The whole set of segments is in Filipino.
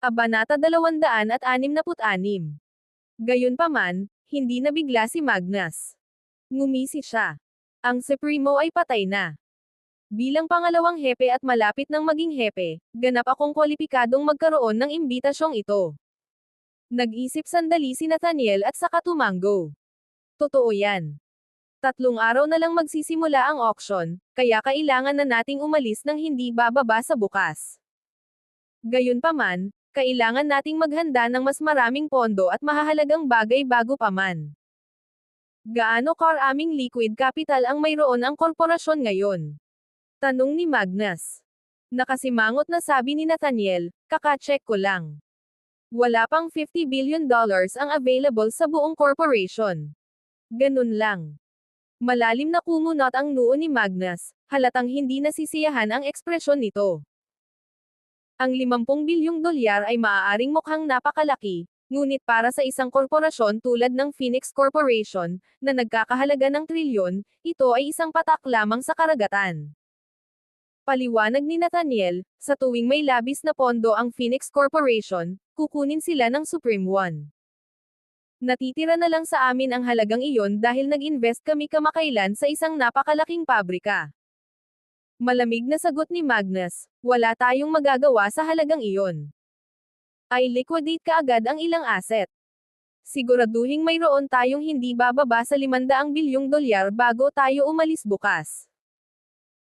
Kabanata 266. Gayunpaman, hindi nabigla si Magnus. Ngumisi siya. Ang Supremo ay patay na. Bilang pangalawang hepe at malapit ng maging hepe, ganap akong kwalipikadong magkaroon ng imbitasyong ito. Nag-isip sandali si Nathaniel at saka tumango. Totoo yan. Tatlong araw na lang magsisimula ang auction, kaya kailangan na nating umalis ng hindi bababa sa bukas. Gayunpaman, kailangan nating maghanda ng mas maraming pondo at mahahalagang bagay bago pa man. Gaano karaming liquid capital ang mayroon ang korporasyon ngayon? Tanong ni Magnus. Nakasimangot na sabi ni Nathaniel, kakacheck ko lang. Wala pang 50 billion dollars ang available sa buong corporation. Ganun lang. Malalim na kumunot ang noo ni Magnus, halatang hindi nasisiyahan ang ekspresyon nito. Ang 50 bilyong dolyar ay maaaring mukhang napakalaki, ngunit para sa isang korporasyon tulad ng Phoenix Corporation, na nagkakahalaga ng trilyon, ito ay isang patak lamang sa karagatan. Paliwanag ni Nathaniel, sa tuwing may labis na pondo ang Phoenix Corporation, kukunin sila ng Supreme One. Natitira na lang sa amin ang halagang iyon dahil nag-invest kami kamakailan sa isang napakalaking pabrika. Malamig na sagot ni Magnus, wala tayong magagawa sa halagang iyon. Ay liquidate kaagad ang ilang asset. Siguraduhing mayroon tayong hindi bababa sa 500 bilyong dolyar bago tayo umalis bukas.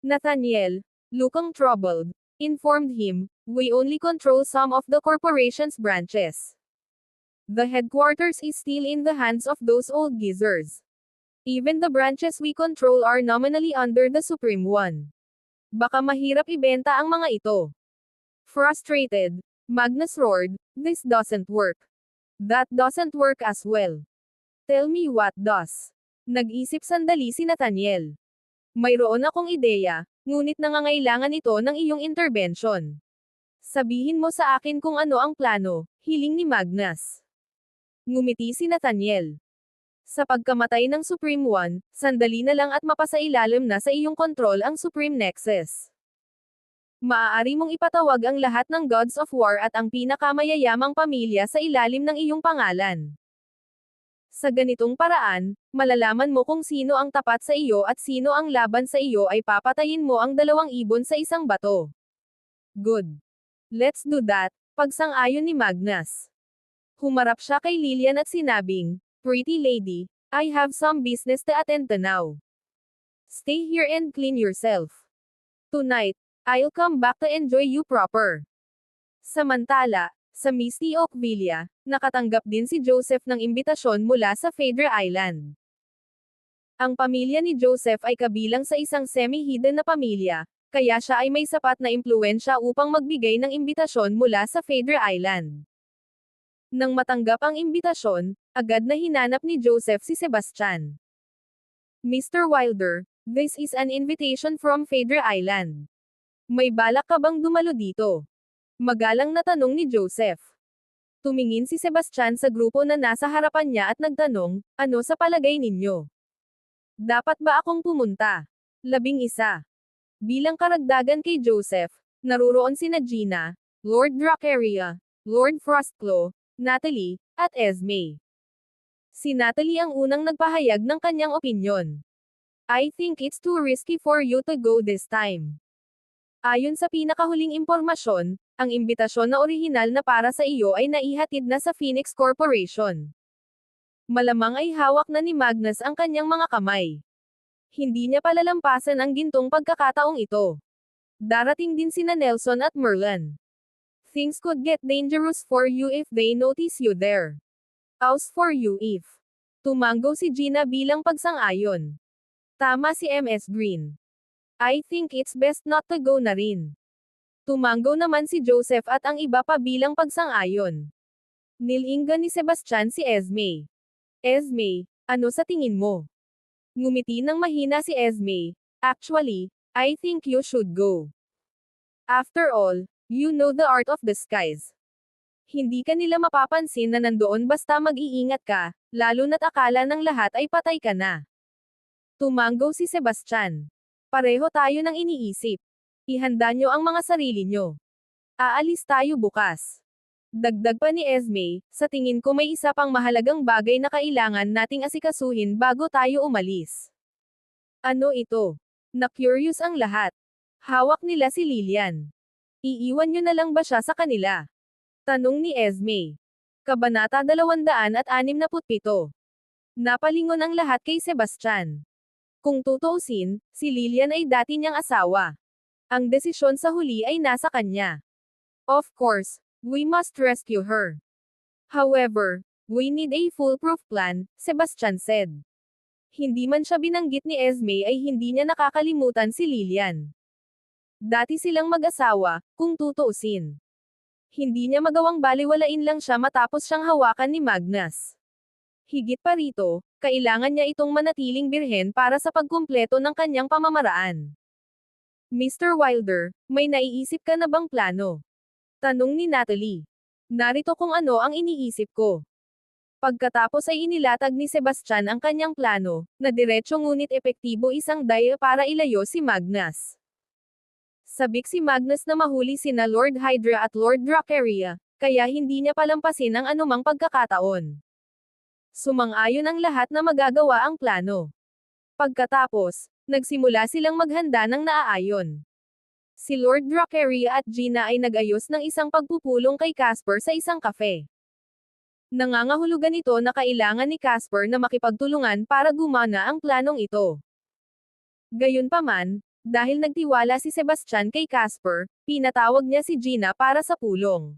Nathaniel, looking troubled, informed him, we only control some of the corporation's branches. The headquarters is still in the hands of those old geezers. Even the branches we control are nominally under the Supreme One. Baka mahirap ibenta ang mga ito. Frustrated, Magnus roared, this doesn't work. That doesn't work as well. Tell me what does. Nag-isip sandali si Nathaniel. Mayroon akong ideya, ngunit nangangailangan ito ng iyong intervention. Sabihin mo sa akin kung ano ang plano, hiling ni Magnus. Ngumiti si Nathaniel. Sa pagkamatay ng Supreme One, sandali na lang at mapasailalim na sa iyong kontrol ang Supreme Nexus. Maaari mong ipatawag ang lahat ng Gods of War at ang pinakamayayamang pamilya sa ilalim ng iyong pangalan. Sa ganitong paraan, malalaman mo kung sino ang tapat sa iyo at sino ang laban sa iyo ay papatayin mo ang dalawang ibon sa isang bato. Good. Let's do that, pagsang-ayon ni Magnus. Humarap siya kay Lillian at sinabing, Pretty lady, I have some business to attend to now. Stay here and clean yourself. Tonight, I'll come back to enjoy you proper. Samantala, sa Misty Oak Villa, nakatanggap din si Joseph ng imbitasyon mula sa Fader Island. Ang pamilya ni Joseph ay kabilang sa isang semi-hidden na pamilya, kaya siya ay may sapat na impluensya upang magbigay ng imbitasyon mula sa Fader Island. Nang matanggap ang imbitasyon, agad na hinanap ni Joseph si Sebastian. Mr. Wilder, this is an invitation from Fader Island. May balak ka bang dumalo dito? Magalang na tanong ni Joseph. Tumingin si Sebastian sa grupo na nasa harapan niya at nagtanong, ano sa palagay ninyo? Dapat ba akong pumunta? Labing isa. Bilang karagdagan kay Joseph, naruroon sina Gina, Lord Dracaria, Lord Frostclaw, Natalie, at Esme. Si Natalie ang unang nagpahayag ng kanyang opinyon. I think it's too risky for you to go this time. Ayon sa pinakahuling impormasyon, ang imbitasyon na orihinal na para sa iyo ay naihatid na sa Phoenix Corporation. Malamang ay hawak na ni Magnus ang kanyang mga kamay. Hindi niya palalampasan ang gintong pagkakataong ito. Darating din sina Nelson at Merlin. Things could get dangerous for you if they notice you there. House for you if. Tumango si Gina bilang pagsang-ayon. Tama si MS Green. I think it's best not to go na rin. Tumango naman si Joseph at ang iba pa bilang pagsang-ayon. Nilinggan ni Sebastian si Esme. Esme, ano sa tingin mo? Ngumiti ng mahina si Esme. Actually, I think you should go. After all, You know the art of disguise. Hindi ka nila mapapansin na nandoon basta mag-iingat ka, lalo na't akala ng lahat ay patay ka na. Tumango si Sebastian. Pareho tayo ng iniisip. Ihanda nyo ang mga sarili nyo. Aalis tayo bukas. Dagdag pa ni Esme, sa tingin ko may isa pang mahalagang bagay na kailangan nating asikasuhin bago tayo umalis. Ano ito? Na-curious ang lahat. Hawak nila si Lilian. Iiwan nyo na lang ba siya sa kanila? Tanong ni Esme. Kabanata 267. Napalingon ang lahat kay Sebastian. Kung tutuusin, si Lilian ay dati niyang asawa. Ang desisyon sa huli ay nasa kanya. Of course, we must rescue her. However, we need a foolproof plan, Sebastian said. Hindi man siya binanggit ni Esme ay hindi niya nakakalimutan si Lilian. Dati silang mag-asawa, kung tutuusin. Hindi niya magawang baliwalain lang siya matapos siyang hawakan ni Magnus. Higit pa rito, kailangan niya itong manatiling birhen para sa pagkumpleto ng kanyang pamamaraan. Mr. Wilder, may naiisip ka na bang plano? Tanong ni Natalie. Narito kung ano ang iniisip ko. Pagkatapos ay inilatag ni Sebastian ang kanyang plano, na diretso ngunit epektibo isang daya para ilayo si Magnus. Sabik si Magnus na mahuli sina Lord Hydra at Lord Dracaria, kaya hindi niya palampasin ang anumang pagkakataon. Sumang-ayon ang lahat na magagawa ang plano. Pagkatapos, nagsimula silang maghanda ng naaayon. Si Lord Dracaria at Gina ay nagayos ng isang pagpupulong kay Casper sa isang kafe. Nangangahulugan ito na kailangan ni Casper na makipagtulungan para gumana ang planong ito. Gayunpaman, dahil nagtiwala si Sebastian kay Casper, pinatawag niya si Gina para sa pulong.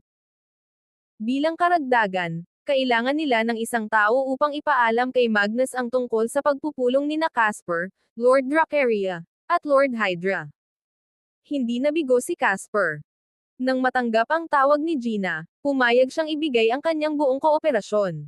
Bilang karagdagan, kailangan nila ng isang tao upang ipaalam kay Magnus ang tungkol sa pagpupulong ni na Casper, Lord Dracaria, at Lord Hydra. Hindi nabigo si Casper. Nang matanggap ang tawag ni Gina, pumayag siyang ibigay ang kanyang buong kooperasyon.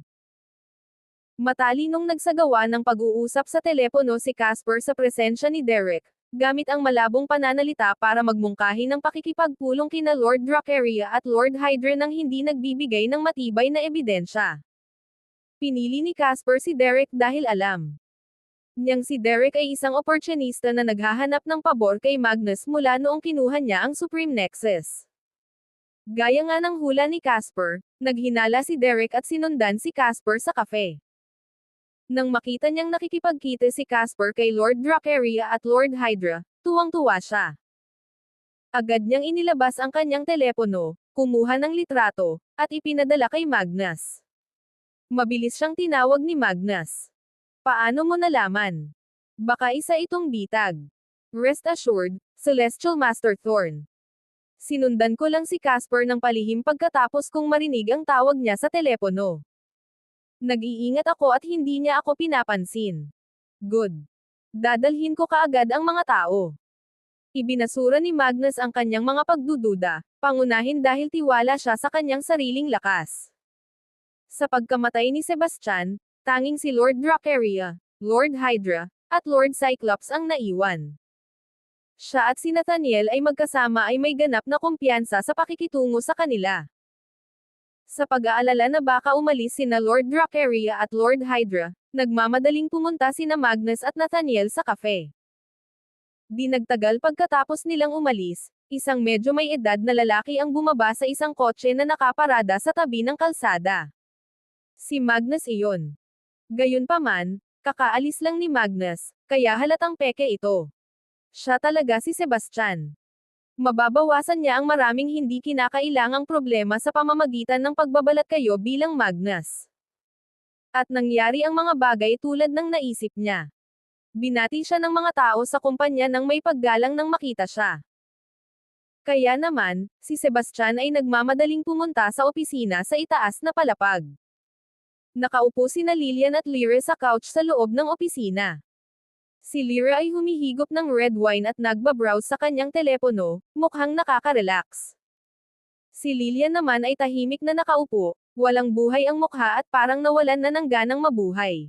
Matalinong nagsagawa ng pag-uusap sa telepono si Casper sa presensya ni Derek, gamit ang malabong pananalita para magmungkahi ng pakikipagpulong kina Lord Dracaria at Lord Hydra nang hindi nagbibigay ng matibay na ebidensya. Pinili ni Casper si Derek dahil alam niyang si Derek ay isang opportunista na naghahanap ng pabor kay Magnus mula noong kinuha niya ang Supreme Nexus. Gaya nga ng hula ni Casper, naghinala si Derek at sinundan si Casper sa kafe. Nang makita niyang nakikipagkita si Casper kay Lord Dracaria at Lord Hydra, tuwang-tuwa siya. Agad niyang inilabas ang kanyang telepono, kumuha ng litrato, at ipinadala kay Magnus. Mabilis siyang tinawag ni Magnus. Paano mo nalaman? Baka isa itong bitag. Rest assured, Celestial Master Thorn. Sinundan ko lang si Casper ng palihim pagkatapos kong marinig ang tawag niya sa telepono. Nag-iingat ako at hindi niya ako pinapansin. Good. Dadalhin ko kaagad ang mga tao. Ibinasura ni Magnus ang kanyang mga pagdududa, pangunahin dahil tiwala siya sa kanyang sariling lakas. Sa pagkamatay ni Sebastian, tanging si Lord Dracaria, Lord Hydra, at Lord Cyclops ang naiwan. Siya at si Nathaniel ay magkasama ay may ganap na kumpiyansa sa pakikitungo sa kanila. Sa pag-aalala na baka umalis sina Lord Dracaria at Lord Hydra, nagmamadaling pumunta sina Magnus at Nathaniel sa kafe. Di nagtagal pagkatapos nilang umalis, isang medyo may edad na lalaki ang bumaba sa isang kotse na nakaparada sa tabi ng kalsada. Si Magnus iyon. Gayunpaman, kakaalis lang ni Magnus, kaya halatang peke ito. Siya talaga si Sebastian mababawasan niya ang maraming hindi kinakailangang problema sa pamamagitan ng pagbabalat kayo bilang Magnus. At nangyari ang mga bagay tulad ng naisip niya. Binati siya ng mga tao sa kumpanya nang may paggalang nang makita siya. Kaya naman, si Sebastian ay nagmamadaling pumunta sa opisina sa itaas na palapag. Nakaupo sina Lilian at Lyra sa couch sa loob ng opisina. Si Lyra ay humihigop ng red wine at nagbabrowse sa kanyang telepono, mukhang nakaka-relax. Si Lilian naman ay tahimik na nakaupo, walang buhay ang mukha at parang nawalan na ng ganang mabuhay.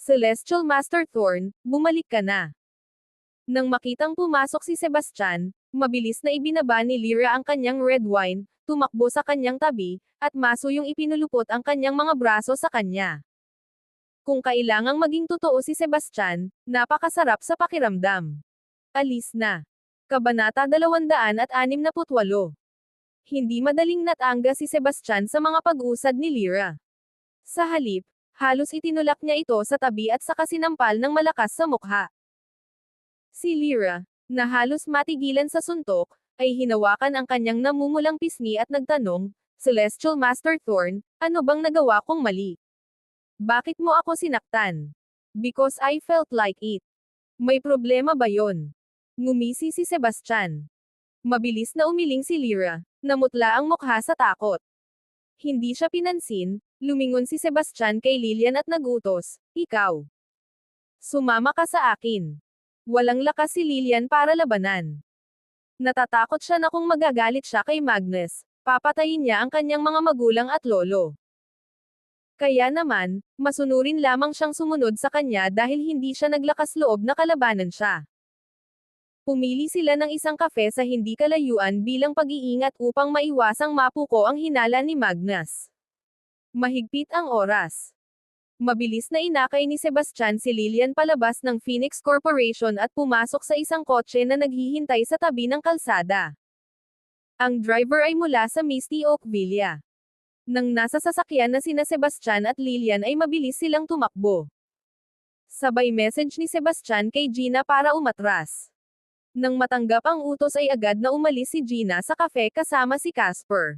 Celestial Master Thorn, bumalik ka na. Nang makitang pumasok si Sebastian, mabilis na ibinaba ni Lyra ang kanyang red wine, tumakbo sa kanyang tabi, at maso ipinulupot ang kanyang mga braso sa kanya. Kung kailangang maging totoo si Sebastian, napakasarap sa pakiramdam. Alis na. Kabanata 268 Hindi madaling natangga si Sebastian sa mga pag-usad ni Lyra. Sa halip, halos itinulak niya ito sa tabi at saka sinampal ng malakas sa mukha. Si Lyra, na halos matigilan sa suntok, ay hinawakan ang kanyang namumulang pisngi at nagtanong, Celestial Master Thorn, ano bang nagawa kong mali? Bakit mo ako sinaktan? Because I felt like it. May problema ba yon? Ngumisi si Sebastian. Mabilis na umiling si Lyra, namutla ang mukha sa takot. Hindi siya pinansin, lumingon si Sebastian kay Lilian at nagutos, ikaw. Sumama ka sa akin. Walang lakas si Lilian para labanan. Natatakot siya na kung magagalit siya kay Magnus, papatayin niya ang kanyang mga magulang at lolo. Kaya naman, masunurin lamang siyang sumunod sa kanya dahil hindi siya naglakas loob na kalabanan siya. Pumili sila ng isang kafe sa hindi kalayuan bilang pag-iingat upang maiwasang mapuko ang hinala ni Magnus. Mahigpit ang oras. Mabilis na inakay ni Sebastian si Lilian palabas ng Phoenix Corporation at pumasok sa isang kotse na naghihintay sa tabi ng kalsada. Ang driver ay mula sa Misty Oak Villa. Nang nasa sasakyan na sina Sebastian at Lilian ay mabilis silang tumakbo. Sabay message ni Sebastian kay Gina para umatras. Nang matanggap ang utos ay agad na umalis si Gina sa kafe kasama si Casper.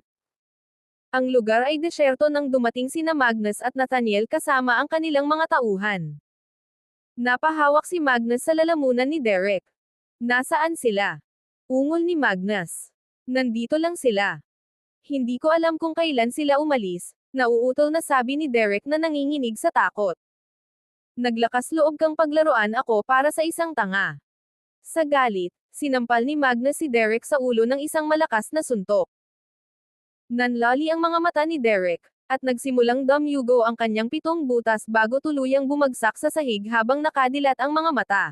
Ang lugar ay desyerto nang dumating sina Magnus at Nathaniel kasama ang kanilang mga tauhan. Napahawak si Magnus sa lalamunan ni Derek. Nasaan sila? Ungol ni Magnus. Nandito lang sila. Hindi ko alam kung kailan sila umalis, nauutol na sabi ni Derek na nanginginig sa takot. Naglakas loob kang paglaruan ako para sa isang tanga. Sa galit, sinampal ni Magnus si Derek sa ulo ng isang malakas na suntok. Nanlali ang mga mata ni Derek, at nagsimulang damyugo ang kanyang pitong butas bago tuluyang bumagsak sa sahig habang nakadilat ang mga mata.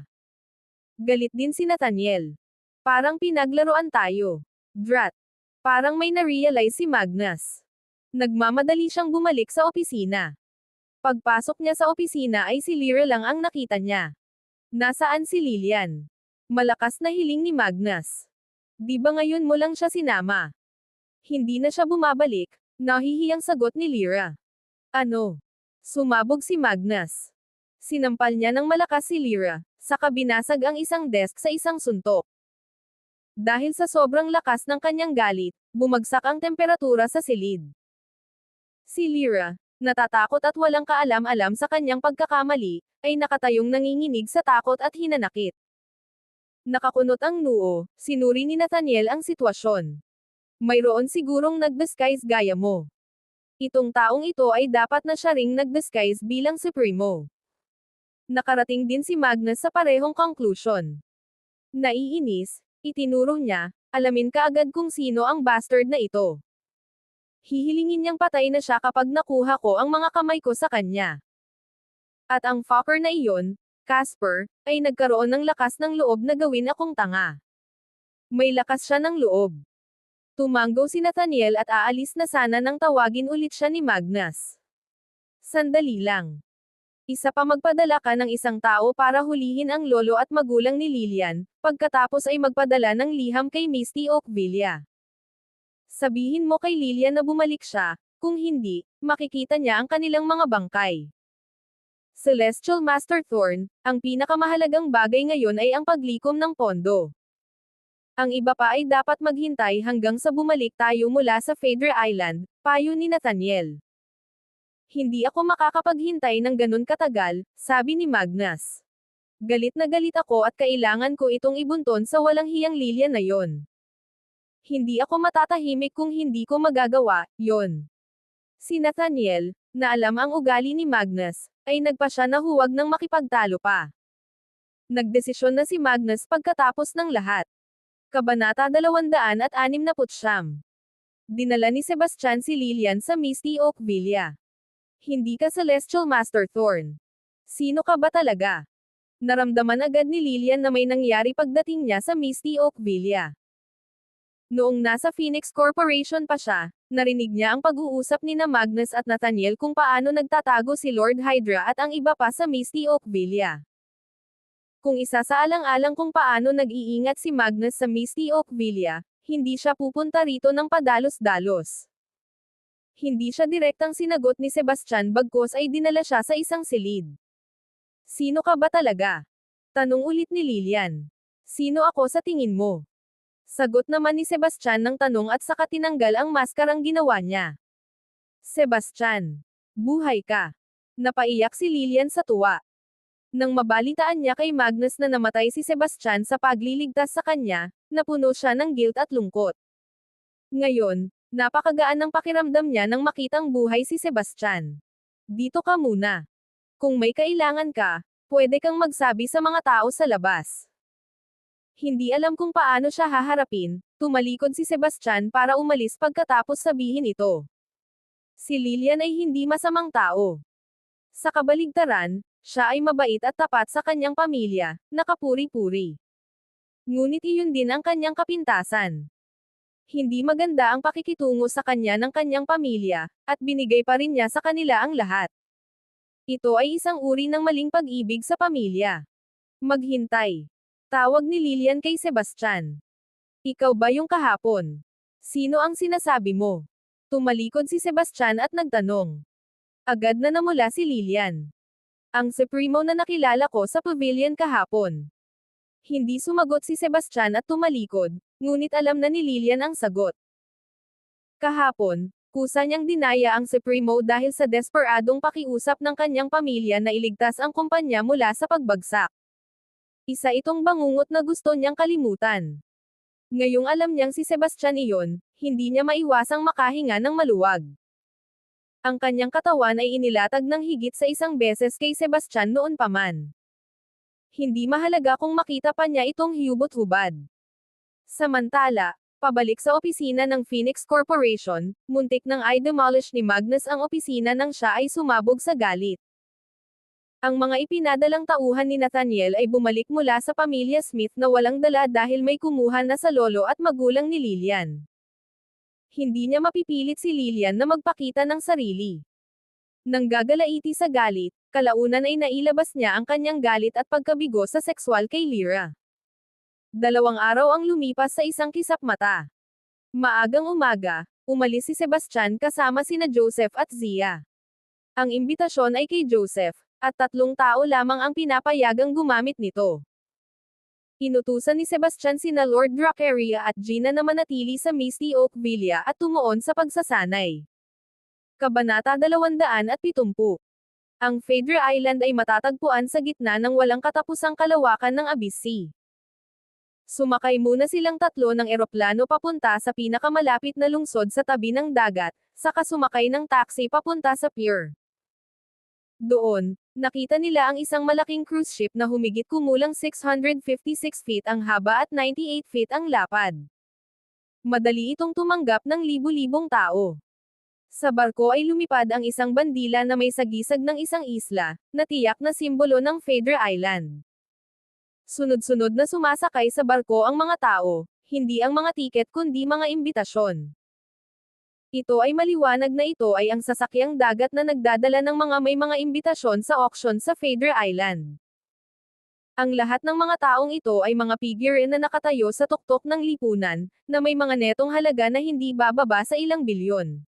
Galit din si Nathaniel. Parang pinaglaruan tayo. Drat. Parang may na-realize si Magnus. Nagmamadali siyang bumalik sa opisina. Pagpasok niya sa opisina ay si Lyra lang ang nakita niya. Nasaan si Lilian? Malakas na hiling ni Magnus. Di ba ngayon mo lang siya sinama? Hindi na siya bumabalik, nahihiyang sagot ni Lyra. Ano? Sumabog si Magnus. Sinampal niya ng malakas si Lyra, saka binasag ang isang desk sa isang suntok. Dahil sa sobrang lakas ng kanyang galit, bumagsak ang temperatura sa silid. Si Lyra, natatakot at walang kaalam-alam sa kanyang pagkakamali, ay nakatayong nanginginig sa takot at hinanakit. Nakakunot ang noo, sinuri ni Nathaniel ang sitwasyon. Mayroon sigurong nag-disguise gaya mo. Itong taong ito ay dapat na siya ring nag-disguise bilang Supremo. Nakarating din si Magnus sa parehong conclusion. Naiinis, Itinuro niya, alamin ka agad kung sino ang bastard na ito. Hihilingin niyang patay na siya kapag nakuha ko ang mga kamay ko sa kanya. At ang fucker na iyon, Casper, ay nagkaroon ng lakas ng loob na gawin akong tanga. May lakas siya ng loob. Tumanggo si Nathaniel at aalis na sana nang tawagin ulit siya ni Magnus. Sandali lang. Isa pa magpadala ka ng isang tao para hulihin ang lolo at magulang ni Lilian, pagkatapos ay magpadala ng liham kay Misty Oak Villa. Sabihin mo kay Lilian na bumalik siya, kung hindi, makikita niya ang kanilang mga bangkay. Celestial Master Thorn, ang pinakamahalagang bagay ngayon ay ang paglikom ng pondo. Ang iba pa ay dapat maghintay hanggang sa bumalik tayo mula sa Fader Island, payo ni Nathaniel. Hindi ako makakapaghintay ng ganun katagal, sabi ni Magnus. Galit na galit ako at kailangan ko itong ibunton sa walang hiyang Lilian na yon. Hindi ako matatahimik kung hindi ko magagawa, yon. Si Nathaniel, na alam ang ugali ni Magnus, ay nagpa siya na huwag nang makipagtalo pa. Nagdesisyon na si Magnus pagkatapos ng lahat. Kabanata 269 Dinala ni Sebastian si Lilian sa Misty Oak Villa. Hindi ka Celestial Master Thorn. Sino ka ba talaga? Naramdaman agad ni Lilian na may nangyari pagdating niya sa Misty Oak Villa. Noong nasa Phoenix Corporation pa siya, narinig niya ang pag-uusap ni na Magnus at Nathaniel kung paano nagtatago si Lord Hydra at ang iba pa sa Misty Oak Villa. Kung isa sa alang-alang kung paano nag-iingat si Magnus sa Misty Oak Villa, hindi siya pupunta rito ng padalos-dalos. Hindi siya direktang sinagot ni Sebastian bagkos ay dinala siya sa isang silid. Sino ka ba talaga? Tanong ulit ni Lilian. Sino ako sa tingin mo? Sagot naman ni Sebastian ng tanong at saka tinanggal ang maskarang ginawa niya. Sebastian. Buhay ka. Napaiyak si Lilian sa tuwa. Nang mabalitaan niya kay Magnus na namatay si Sebastian sa pagliligtas sa kanya, napuno siya ng guilt at lungkot. Ngayon, napakagaan ng pakiramdam niya nang makitang buhay si Sebastian. Dito ka muna. Kung may kailangan ka, pwede kang magsabi sa mga tao sa labas. Hindi alam kung paano siya haharapin, tumalikod si Sebastian para umalis pagkatapos sabihin ito. Si Lilian ay hindi masamang tao. Sa kabaligtaran, siya ay mabait at tapat sa kanyang pamilya, nakapuri-puri. Ngunit iyon din ang kanyang kapintasan. Hindi maganda ang pakikitungo sa kanya ng kanyang pamilya, at binigay pa rin niya sa kanila ang lahat. Ito ay isang uri ng maling pag-ibig sa pamilya. Maghintay. Tawag ni Lilian kay Sebastian. Ikaw ba yung kahapon? Sino ang sinasabi mo? Tumalikod si Sebastian at nagtanong. Agad na namula si Lilian. Ang Supremo na nakilala ko sa pavilion kahapon. Hindi sumagot si Sebastian at tumalikod, ngunit alam na ni Lilian ang sagot. Kahapon, kusa niyang dinaya ang Supremo dahil sa desperadong pakiusap ng kanyang pamilya na iligtas ang kumpanya mula sa pagbagsak. Isa itong bangungot na gusto niyang kalimutan. Ngayong alam niyang si Sebastian iyon, hindi niya maiwasang makahinga ng maluwag. Ang kanyang katawan ay inilatag ng higit sa isang beses kay Sebastian noon pa man. Hindi mahalaga kung makita pa niya itong hubot-hubad. Samantala, pabalik sa opisina ng Phoenix Corporation, muntik nang ay demolish ni Magnus ang opisina nang siya ay sumabog sa galit. Ang mga ipinadalang tauhan ni Nathaniel ay bumalik mula sa pamilya Smith na walang dala dahil may kumuha na sa lolo at magulang ni Lillian. Hindi niya mapipilit si Lillian na magpakita ng sarili. Nang gagalaiti sa galit, kalaunan ay nailabas niya ang kanyang galit at pagkabigo sa sexual kay Lyra. Dalawang araw ang lumipas sa isang kisap mata. Maagang umaga, umalis si Sebastian kasama sina Joseph at Zia. Ang imbitasyon ay kay Joseph, at tatlong tao lamang ang pinapayagang gumamit nito. Inutusan ni Sebastian sina Lord Dracaria at Gina na manatili sa Misty Oak Villa at tumuon sa pagsasanay. Kabanata 270 Ang Phaedra Island ay matatagpuan sa gitna ng walang katapusang kalawakan ng Sea. Sumakay muna silang tatlo ng eroplano papunta sa pinakamalapit na lungsod sa tabi ng dagat, saka sumakay ng taxi papunta sa pier. Doon, nakita nila ang isang malaking cruise ship na humigit kumulang 656 feet ang haba at 98 feet ang lapad. Madali itong tumanggap ng libu-libong tao. Sa barko ay lumipad ang isang bandila na may sagisag ng isang isla, na tiyak na simbolo ng Phaedra Island. Sunod-sunod na sumasakay sa barko ang mga tao, hindi ang mga tiket kundi mga imbitasyon. Ito ay maliwanag na ito ay ang sasakyang dagat na nagdadala ng mga may mga imbitasyon sa auction sa Phaedra Island. Ang lahat ng mga taong ito ay mga figure na nakatayo sa tuktok ng lipunan, na may mga netong halaga na hindi bababa sa ilang bilyon.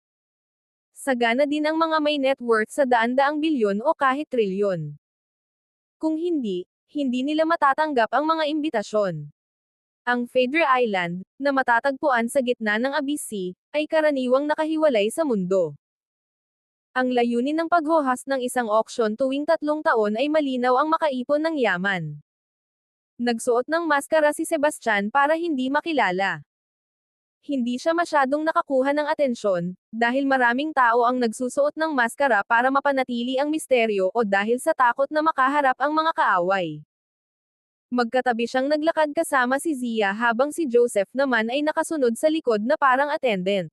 Sagana din ang mga may net worth sa daan-daang bilyon o kahit trilyon. Kung hindi, hindi nila matatanggap ang mga imbitasyon. Ang Phaedra Island, na matatagpuan sa gitna ng Sea, ay karaniwang nakahiwalay sa mundo. Ang layunin ng paghohas ng isang auction tuwing tatlong taon ay malinaw ang makaipon ng yaman. Nagsuot ng maskara si Sebastian para hindi makilala. Hindi siya masyadong nakakuha ng atensyon, dahil maraming tao ang nagsusuot ng maskara para mapanatili ang misteryo o dahil sa takot na makaharap ang mga kaaway. Magkatabi siyang naglakad kasama si Zia habang si Joseph naman ay nakasunod sa likod na parang attendant.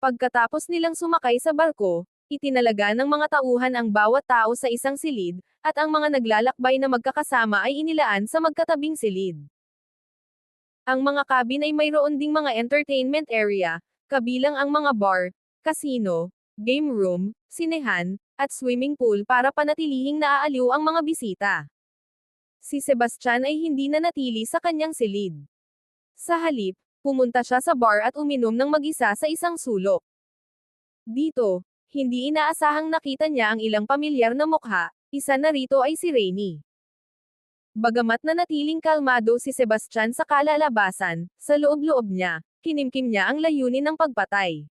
Pagkatapos nilang sumakay sa barko, itinalaga ng mga tauhan ang bawat tao sa isang silid, at ang mga naglalakbay na magkakasama ay inilaan sa magkatabing silid. Ang mga cabin ay mayroon ding mga entertainment area, kabilang ang mga bar, casino, game room, sinehan, at swimming pool para panatilihing naaaliw ang mga bisita. Si Sebastian ay hindi na natili sa kanyang silid. Sa halip, pumunta siya sa bar at uminom ng mag-isa sa isang sulok. Dito, hindi inaasahang nakita niya ang ilang pamilyar na mukha, isa na rito ay si Rainy. Bagamat na natiling kalmado si Sebastian sa kalalabasan, sa loob-loob niya, kinimkim niya ang layunin ng pagpatay.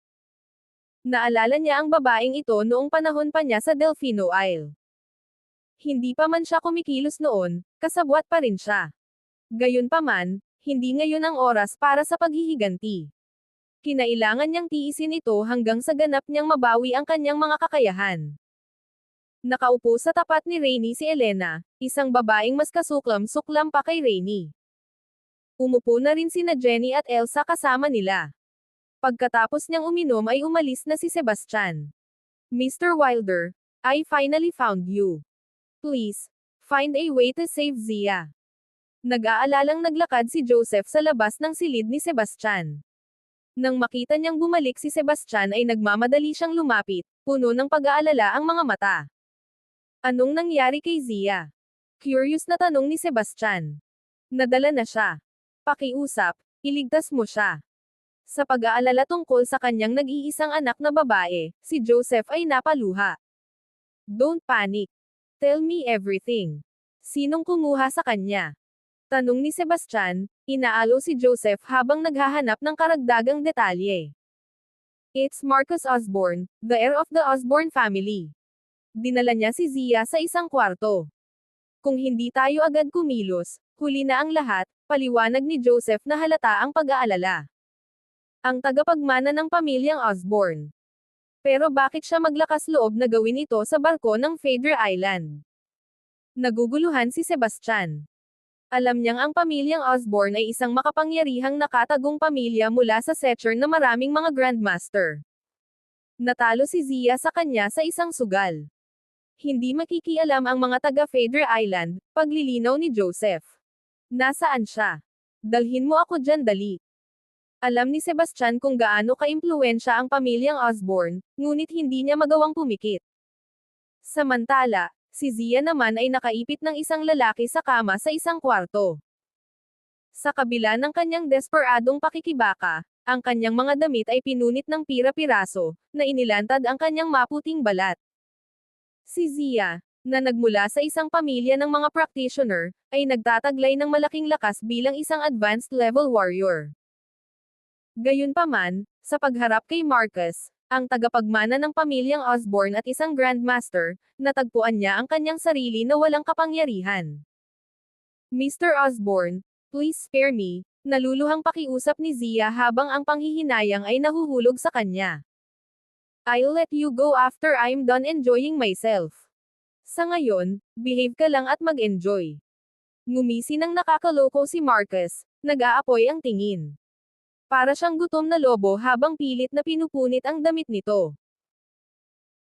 Naalala niya ang babaeng ito noong panahon pa niya sa Delfino Isle. Hindi pa man siya kumikilos noon, kasabwat pa rin siya. Gayunpaman, hindi ngayon ang oras para sa paghihiganti. Kinailangan niyang tiisin ito hanggang sa ganap niyang mabawi ang kanyang mga kakayahan. Nakaupo sa tapat ni Rainy si Elena, isang babaeng mas kasuklam-suklam pa kay Rainy. Umupo na rin sina Jenny at Elsa kasama nila. Pagkatapos niyang uminom ay umalis na si Sebastian. Mr. Wilder, I finally found you. Please, find a way to save Zia. Nag-aalalang naglakad si Joseph sa labas ng silid ni Sebastian. Nang makita niyang bumalik si Sebastian ay nagmamadali siyang lumapit, puno ng pag-aalala ang mga mata. Anong nangyari kay Zia? Curious na tanong ni Sebastian. Nadala na siya. Pakiusap, iligtas mo siya. Sa pag-aalala tungkol sa kanyang nag-iisang anak na babae, si Joseph ay napaluha. Don't panic. Tell me everything. Sinong kumuha sa kanya? Tanong ni Sebastian, inaalo si Joseph habang naghahanap ng karagdagang detalye. It's Marcus Osborne, the heir of the Osborne family. Dinala niya si Zia sa isang kwarto. Kung hindi tayo agad kumilos, huli na ang lahat, paliwanag ni Joseph na halata ang pag-aalala. Ang tagapagmana ng pamilyang Osborne. Pero bakit siya maglakas loob na gawin ito sa barko ng Fader Island? Naguguluhan si Sebastian. Alam niyang ang pamilyang Osborne ay isang makapangyarihang nakatagong pamilya mula sa Secher na maraming mga Grandmaster. Natalo si Zia sa kanya sa isang sugal. Hindi makikialam ang mga taga Fader Island, paglilinaw ni Joseph. Nasaan siya? Dalhin mo ako dyan dali. Alam ni Sebastian kung gaano kaimpluensya ang pamilyang Osborne, ngunit hindi niya magawang pumikit. Samantala, si Zia naman ay nakaipit ng isang lalaki sa kama sa isang kwarto. Sa kabila ng kanyang desperadong pakikibaka, ang kanyang mga damit ay pinunit ng pira-piraso, na inilantad ang kanyang maputing balat. Si Zia, na nagmula sa isang pamilya ng mga practitioner, ay nagtataglay ng malaking lakas bilang isang advanced level warrior. Gayunpaman, sa pagharap kay Marcus, ang tagapagmana ng pamilyang Osborne at isang Grandmaster, natagpuan niya ang kanyang sarili na walang kapangyarihan. Mr. Osborne, please spare me, naluluhang pakiusap ni Zia habang ang panghihinayang ay nahuhulog sa kanya. I'll let you go after I'm done enjoying myself. Sa ngayon, behave ka lang at mag-enjoy. Ngumisi ng nakakaloko si Marcus, nag-aapoy ang tingin. Para siyang gutom na lobo habang pilit na pinupunit ang damit nito.